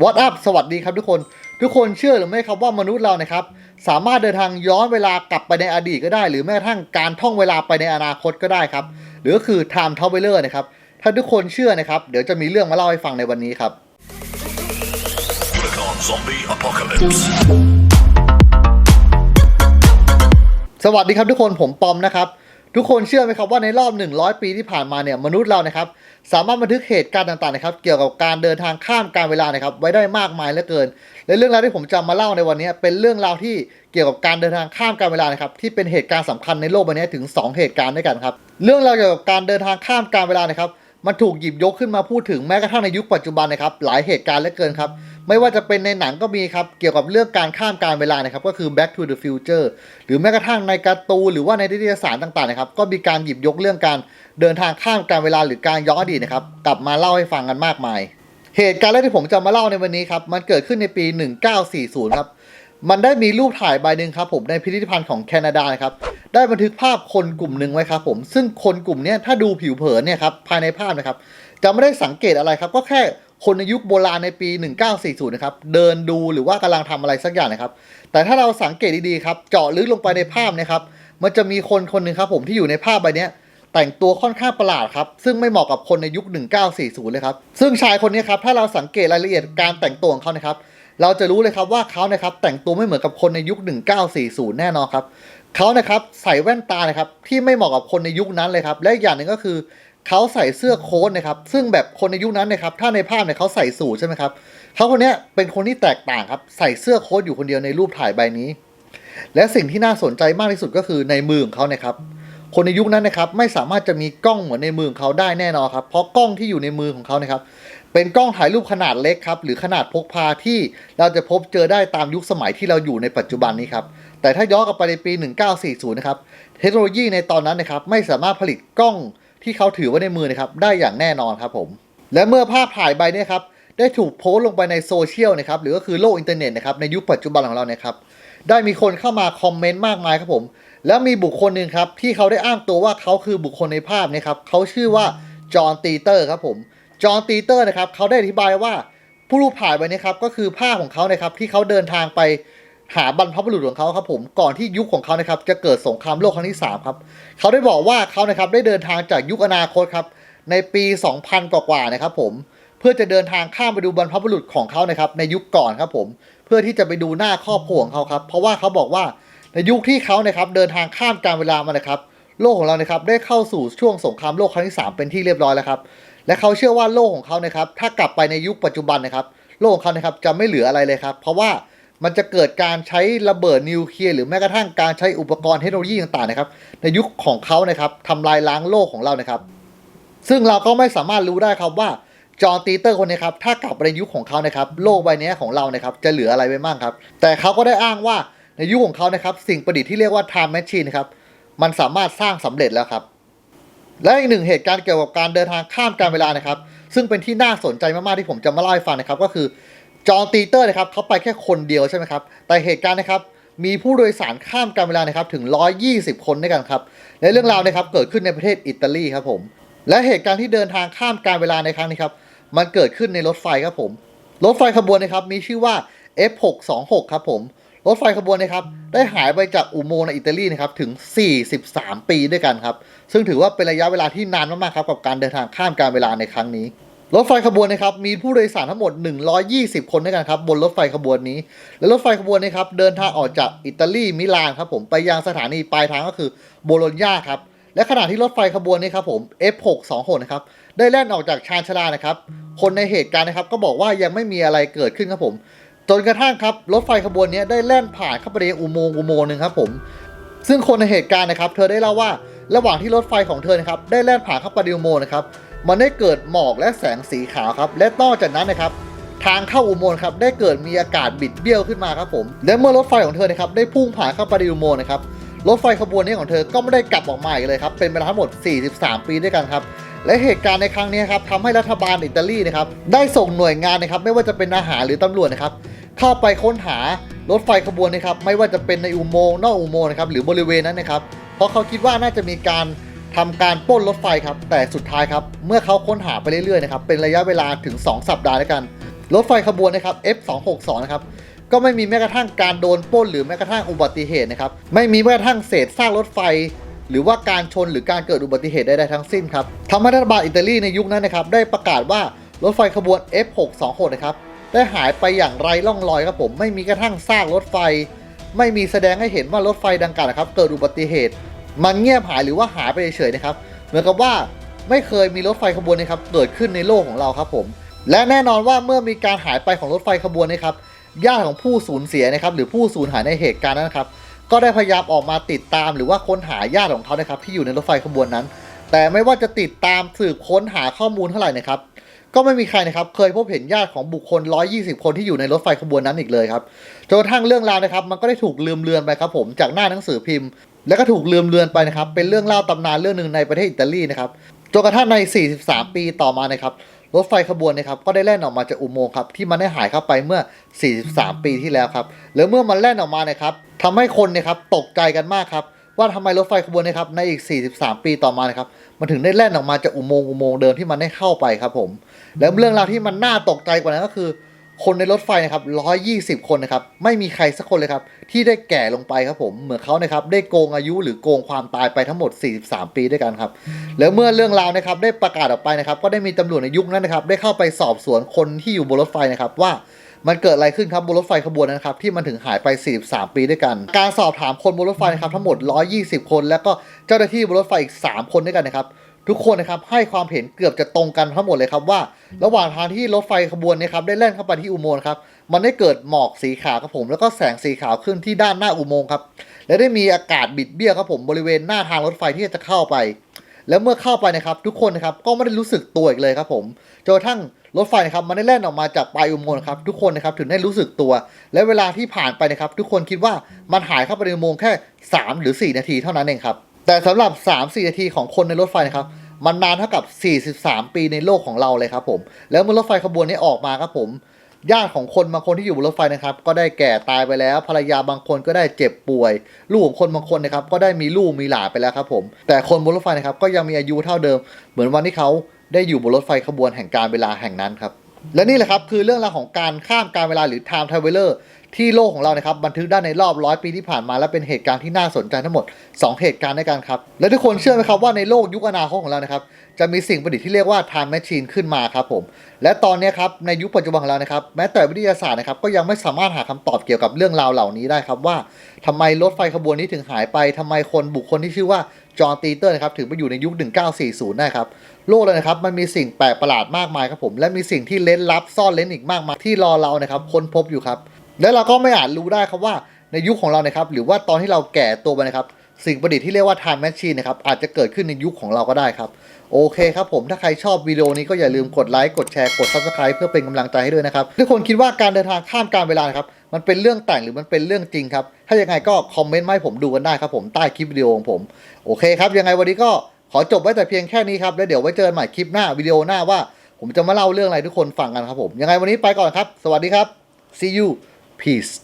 What up สวัสดีครับทุกคน ทุกคนเชื่อหรือไม่ครับว่ามนุษย์เรานะครับ สามารถเดินทางย้อนเวลากลับไปในอดีตก็ได้ หรือแม้กระทั่งการท่องเวลาไปในอนาคตก็ได้ครับ หรือก็คือ time traveler นะครับ ถ้าทุกคนเชื่อนะครับ เดี๋ยวจะมีเรื่องมาเล่าให้ฟังในวันนี้ครับ Click on Zombie Apocalypse. สวัสดีครับทุกคนผมปอมนะครับ ทุกคนเชื่อไหมครับว่าในรอบ 100 ปีที่ผ่านมาเนี่ยมนุษย์เรานะครับสามารถบันทึกเหตุการณ์ต่างๆนะครับ เกี่ยวกับการเดินทางข้ามการเวลานะครับ ไว้ได้มากมายเหลือเกิน และเรื่องราวที่ผมจะมาเล่าในวันนี้ เป็นเรื่องราวที่เกี่ยวกับการเดินทางข้ามการเวลานะครับ ที่เป็นเหตุการณ์สำคัญในโลกใบนี้ถึง 2 เหตุการณ์ด้วยกันครับ เรื่องราวเกี่ยวกับการเดินทางข้ามการเวลานะครับ มันถูกหยิบยกขึ้นมาพูดถึงแม้กระทั่งในยุคปัจจุบันนะครับหลายเหตุการณ์เหลือเกินครับ ไม่ว่าจะเป็นในหนังก็มีครับ เกี่ยวกับเรื่องการข้ามการเวลานะครับก็คือ Back to the Future หรือแม้กระทั่งในการ์ตูนหรือว่าในนิตยสารต่างๆนะครับก็มีการหยิบยกเรื่องการเดินทางข้ามการเวลาหรือการย้อนอดีตนะครับกลับมาเล่าให้ฟังกันมากมาย เหตุการณ์แรกที่ผมจะมาเล่าในวันนี้ครับมันเกิดขึ้นในปี 1940 ครับ มันได้มีรูปถ่ายใบหนึ่งครับผมในพิพิธภัณฑ์ของแคนาดานะครับได้บันทึกภาพคนกลุ่มหนึ่งไว้ครับผมซึ่งคนกลุ่มนี้ถ้าดูผิวเผินเนี่ยครับภายในภาพนะครับจะไม่ได้สังเกตอะไรครับ ก็แค่คนในยุคโบราณในปี 1940 นะครับ เดินดูหรือว่ากำลังทำอะไรสักอย่างนะครับ แต่ถ้าเราสังเกตดีๆครับ เจาะลึกลงไปในภาพนะครับ มันจะมีคนคนหนึ่งครับผมที่อยู่ในภาพใบเนี้ยแต่งตัวค่อนข้างประหลาดครับ ซึ่งไม่เหมาะกับคนในยุค 1940 เลยครับ ซึ่งชายคนนี้ครับ ถ้าเราสังเกตรายละเอียดการแต่งตัวของเขานะครับ เราจะรู้เลยครับว่าเขานะครับแต่งตัวไม่เหมือนกับคนในยุค 1940 แน่นอนครับเขานะครับใส่แว่นตานะครับที่ไม่เหมาะกับคนในยุคนั้นเลยครับ และอย่างหนึ่งก็คือเขาใส่เสื้อโค้ทนะครับ ซึ่งแบบคนในยุคนั้นนะครับ ถ้าในภาพเนี่ยเขาใส่สูทใช่ไหมครับเขาคนนี้เป็นคนที่แตกต่างครับ ใส่เสื้อโค้ทอยู่คนเดียวในรูปถ่ายใบนี้ และสิ่งที่น่าสนใจมากที่สุดก็คือในมือของเขานะครับ คนในยุคนั้นนะครับไม่สามารถจะมีกล้องเหมือนในมือของเขาได้แน่นอนครับ เพราะกล้องที่อยู่ในมือของเขานะครับ เป็นกล้องถ่ายรูปขนาดเล็กครับ หรือขนาดพกพาที่เราจะพบเจอได้ตามยุคสมัยที่เราอยู่ในปัจจุบันนี้ครับ แต่ถ้าย้อนกลับไปในปี 1940 นะครับ เทคโนโลยีในตอนนั้นนะครับ ไม่สามารถผลิตกล้องที่เขาถือไว้ในมือนะครับ ได้อย่างแน่นอนครับผม และเมื่อภาพถ่ายใบเนี้ครับ ได้ถูกโพสต์ลงไปในโซเชียลนะครับ หรือก็คือโลกอินเทอร์เน็ตนะครับ ในยุคปัจจุบันของเราเนี่ยครับ ได้มีคนเข้ามาคอมเมนต์มากมายครับผม แล้วมีบุคคลหนึ่งครับ ที่เขาได้อ้างตัวว่าเขาคือบุคคลในภาพนี้ครับ เขาชื่อว่าจอห์นตีเตอร์ครับผม จอห์นตีเตอร์นะครับเขาได้อธิบายว่าผู้รูปถ่ายใบนี้ครับก็คือภาของเขานะครับที่เขาเดินทางไปหาบรรพบุรุษของเขาครับผมก่อนที่ยุคของเขานะครับจะเกิดสงครามโลกครั้งที่สามครับเขาได้บอกว่าเขานะครับได้เดินทางจากยุคอนาคตครับในปี 2000 กว่าๆนะครับผมเพื่อจะเดินทางข้ามไปดูบรรพบุรุษของเขานะครับในยุคก่อนครับผมเพื่อที่จะไปดูหน้าครอบครัวของเขาครับเพราะว่าเขาบอกว่าในยุคที่เขานะครับเดินทางข้ามการเวลามานะครับโลกของเรานะครับได้เข้าสู่ช่วงสงครามโลกครั้งที่ 3 เป็นที่เรียบร้อยแล้วครับ และเขาเชื่อว่าโลกของเขานะครับ ถ้ากลับไปในยุคปัจจุบันนะครับ โลกของเขานะครับจะไม่เหลืออะไรเลยครับ เพราะว่ามันจะเกิดการใช้ระเบิดนิวเคลียร์หรือแม้กระทั่งการใช้อุปกรณ์เทคโนโลยีต่างๆนะครับ ในยุคของเขานะครับทำลายล้างโลกของเรานะครับ ซึ่งเราก็ไม่สามารถรู้ได้ครับว่าจอห์นตีเตอร์คนนี้ครับถ้ากลับไปในยุคของเขานะครับ โลกใบนี้ของเรานะครับจะเหลืออะไรไว้บ้างครับ แต่เขาก็ได้อ้างว่าในยุคของเขานะครับ สิ่งประดิษฐ์ที่เรียกว่า time machine นะครับมันสามารถสร้างสำเร็จแล้วครับ และอีกหนึ่งเหตุการณ์เกี่ยวกับการเดินทางข้ามการเวลานะครับ ซึ่งเป็นที่น่าสนใจมากๆที่ผมจะมาเล่าให้ฟังนะครับ ก็คือจอห์นตีเตอร์นะครับเขาไปแค่คนเดียวใช่ไหมครับ แต่เหตุการณ์นะครับมีผู้โดยสารข้ามการเวลานะครับถึง 120 คนด้วยกันครับและเรื่องราวนะครับเกิดขึ้นในประเทศอิตาลีครับผม และเหตุการณ์ที่เดินทางข้ามการเวลาในครั้งนี้ครับมันเกิดขึ้นในรถไฟครับผม รถไฟขบวนนะครับมีชื่อว่า F626 ครับผม รถไฟขบวนนะครับได้หายไปจากอุโมงค์ในอิตาลีนะครับถึง 43 ปีด้วยกันครับ ซึ่งถือว่าเป็นระยะเวลาที่นานมากๆครับกับการเดินทางข้ามการเวลาในครั้งนี้ รถไฟขบวนนะครับมีผู้โดยสารทั้งหมด 120 คนด้วยกันครับบนรถไฟขบวนนี้ และรถไฟขบวนนี้ครับเดินทางออกจากอิตาลีมิลานครับผมไปยังสถานีปลายทางก็คือโบโลญญาครับและขณะที่รถไฟขบวนนี้ครับผม F626 นะครับได้แล่นออกจากชานชาลานะครับคนในเหตุการณ์นะครับก็บอกว่ายังไม่มีอะไรเกิดขึ้นครับผม จนกระทั่งครับรถไฟขบวนนี้ได้แล่นผ่านเข้าไปในอุโมงค์อุโมงค์หนึ่งครับผม ซึ่งคนในเหตุการณ์นะครับ เธอได้เล่าว่าระหว่างที่รถไฟของเธอนะครับได้แล่นผ่านเข้าไปในอุโมงค์นะครับมันได้เกิดหมอกและแสงสีขาวครับ และนอกจากนั้นนะครับ ทางเข้าอุโมงค์ครับได้เกิดมีอากาศบิดเบี้ยวขึ้นมาครับผม และเมื่อรถไฟของเธอนะครับได้พุ่งผ่านเข้าไปในอุโมงค์นะครับรถไฟขบวนนี้ของเธอก็ไม่ได้กลับออกมาอีกเลยครับเป็นเวลาทั้งหมด 43 ปีด้วยกันครับและเหตุการณ์ในครั้งนี้ครับทำให้รัฐบาลอิตาลีนะครับได้ส่งหน่วยงานนะครับไม่ว่าจะเป็นอาหารหรือตำรวจนะครับ เข้าไปค้นหารถไฟขบวนนะครับไม่ว่าจะเป็นในอุโมงค์นอกอุโมงค์นะครับหรือบริเวณนั้นนะครับเพราะเขาคิดว่าน่าจะมีการทำการป้นรถไฟครับแต่สุดท้ายครับเมื่อเขาค้นหาไปเรื่อยๆนะครับเป็นระยะเวลาถึง 2 สัปดาห์ด้วยกัน รถไฟขบวนนะครับ F262 นะครับก็ไม่มีแม้กระทั่งการโดนป้นหรือแม้กระทั่งอุบัติเหตุนะครับไม่มีแม้กระทั่งเศษซากรถไฟ หรือว่าการชนหรือการเกิดอุบัติเหตุใดๆทั้งสิ้นครับทำให้รัฐบาลอิตาลีในยุคนั้นนะครับได้ประกาศว่ารถไฟขบวน F626 นะครับ ได้หายไปอย่างไร้ร่องรอยครับผม ไม่มีกระทั่งซากรถไฟ ไม่มีแสดงให้เห็นว่ารถไฟดังกล่าวครับ เกิดอุบัติเหตุ มันเงียบหายหรือว่าหายไปเฉยๆนะครับ เหมือนกับว่าไม่เคยมีรถไฟขบวนนี้ครับเกิดขึ้นในโลกของเราครับผม และแน่นอนว่าเมื่อมีการหายไปของรถไฟขบวนนี้ครับญาติของผู้สูญเสียนะครับหรือผู้สูญหายในเหตุการณ์นั้นครับก็ได้พยายามออกมาติดตามหรือว่าค้นหาญาติของเขานะครับที่อยู่ในรถไฟขบวนนั้น แต่ไม่ว่าจะติดตามสืบค้นหาข้อมูลเท่าไหร่นะครับ ก็ไม่มีใครนะครับเคยพบเห็นญาติของบุคคล 120 คนที่อยู่ในรถไฟขบวนนั้นอีกเลยครับจนกระทั่งเรื่องราวนะครับ มันก็ได้ถูกลืมเลือนไปครับผมจากหน้าหนังสือพิมพ์ แล้วก็ถูกลืมเลือนไปนะครับ เป็นเรื่องเล่าตำนานเรื่องหนึ่งในประเทศอิตาลีนะครับจนกระทั่งใน 43 ปีต่อมานะครับรถไฟขบวนนะครับก็ได้แล่นออกมาจากอุโมงค์ครับที่มันได้หายเข้าไปเมื่อ 43 ปีที่แล้วครับแล้วเมื่อมันแล่นออกมานะครับทำให้คนเนะครับตกใจกันมากครับ ว่าทำไมรถไฟขบวนนะครับในอีก 43 ปีต่อมานะครับมันถึงได้แล่นออกมาจากอุโมงค์อุโมงค์เดิมที่มันได้เข้าไปครับผม แล้วเรื่องราวที่มันน่าตกใจกว่านั้นก็คือ คนในรถไฟนะครับ120 คนนะครับไม่มีใครสักคนเลยครับที่ได้แก่ลงไปครับผมเหมือนเขานะครับได้โกงอายุหรือโกงความตายไปทั้งหมด 43 ปีด้วยกันครับแล้วเมื่อเรื่องราวนะครับได้ประกาศออกไปนะครับก็ได้มีตำรวจในยุคนั้นนะครับได้เข้าไปสอบสวนคนที่อยู่บนรถไฟนะครับว่า มันเกิดอะไรขึ้นครับบนรถไฟขบวนนั้นนะครับที่มันถึงหายไป 43 ปีด้วยกัน การสอบถามคนบนรถไฟนะครับทั้งหมด 120 คน แล้วก็เจ้าหน้าที่บนรถไฟอีก 3 คนด้วยกันนะครับทุกคนนะครับให้ความเห็นเกือบจะตรงกันทั้งหมดเลยครับว่า ระหว่างทางที่รถไฟขบวนนะครับได้แล่นเข้าไปที่อุโมงค์ครับมันได้เกิดหมอกสีขาวครับผมแล้วก็แสงสีขาวขึ้นที่ด้านหน้าอุโมงค์ครับและได้มีอากาศบิดเบี้ยวครับผมบริเวณหน้าทางรถไฟที่จะเข้าไป แล้วเมื่อเข้าไปนะครับ ทุกคนนะครับก็ไม่ได้รู้สึกตัวอีกเลยครับผมจนกระทั่งรถไฟนะครับมันได้แล่นออกมาจากปลายอุโมงค์ครับทุกคนนะครับถึงได้รู้สึกตัว และเวลาที่ผ่านไปนะครับ ทุกคนคิดว่ามันหายเข้าไปในอุโมงค์แค่ 3 หรือ 4 นาทีเท่านั้นเองครับแต่สำหรับ 3-4 นาทีของคนในรถไฟนะครับมันนานเท่ากับ 43 ปีในโลกของเราเลยครับผมแล้วเมื่อรถไฟขบวนนี้ออกมาครับผม ญาติของคนบางคนที่อยู่บนรถไฟนะครับ ก็ได้แก่ตายไปแล้ว ภรรยาบางคนก็ได้เจ็บป่วย ลูกของคนบางคนนะครับก็ได้มีลูกมีหลานไปแล้วครับผม แต่คนบนรถไฟนะครับก็ยังมีอายุเท่าเดิม เหมือนวันที่เขาได้อยู่บนรถไฟขบวนแห่งการเวลาแห่งนั้นครับ และนี่แหละครับคือเรื่องราวของการข้ามการเวลาหรือ time traveler ที่โลกของเรานะครับบันทึกได้ในรอบร้อยปีที่ผ่านมาและเป็นเหตุการณ์ที่น่าสนใจทั้งหมด 2 เหตุการณ์ด้วยกันครับ และทุกคนเชื่อไหมครับว่าในโลกยุคอนาคตของเรานะครับจะมีสิ่งประดิษฐ์ที่เรียกว่า time machine ขึ้นมาครับผม และตอนนี้ครับในยุคปัจจุบันของเรานะครับแม้แต่วิทยาศาสตร์นะครับก็ยังไม่สามารถหาคำตอบเกี่ยวกับเรื่องราวเหล่านี้ได้ครับว่าทำไมรถไฟขบวนนี้ถึงหายไปทำไมคนบุคคลที่ชื่อว่าจอห์นตีเตอร์นะครับถึงไปอยู่ในยุค 1940 ได้ครับ โลกเลยนะครับ มันมีสิ่งแปลกประหลาดมากมายครับผม และมีสิ่งที่เล้นลับซ่อนเล้นอีกมากมายที่รอเรานะครับค้นพบอยู่ครับ และเราก็ไม่อาจรู้ได้ครับว่าในยุคของเรานะครับหรือว่าตอนที่เราแก่ตัวไปนะครับ สิ่งประดิษฐ์ที่เรียกว่า time machine นะครับอาจจะเกิดขึ้นในยุคของเราก็ได้ครับ โอเคครับผมถ้าใครชอบวิดีโอนี้ก็อย่าลืมกดไลค์กดแชร์กด subscribe เพื่อเป็นกำลังใจให้ด้วยนะครับทุกคนคิดว่าการเดินทางข้ามการเวลาครับมันเป็นเรื่องแต่งหรือมันเป็นเรื่องจริงครับถ้ายังไงก็คอมเมนต์มาให้ผมดูกันได้ครับผมใต้คลิปวิดีโอของผมโอเคครับยังไงวันนี้ก็ขอจบไว้แต่เพียงแค่นี้ครับแล้วเดี๋ยวไว้เจอกันใหม่คลิปหน้าวิดีโอหน้าว่า ผมจะมาเล่าเรื่องอะไรทุกคนฟังกันครับผมยังไงวันนี้ไปก่อนครับ สวัสดีครับ see you peace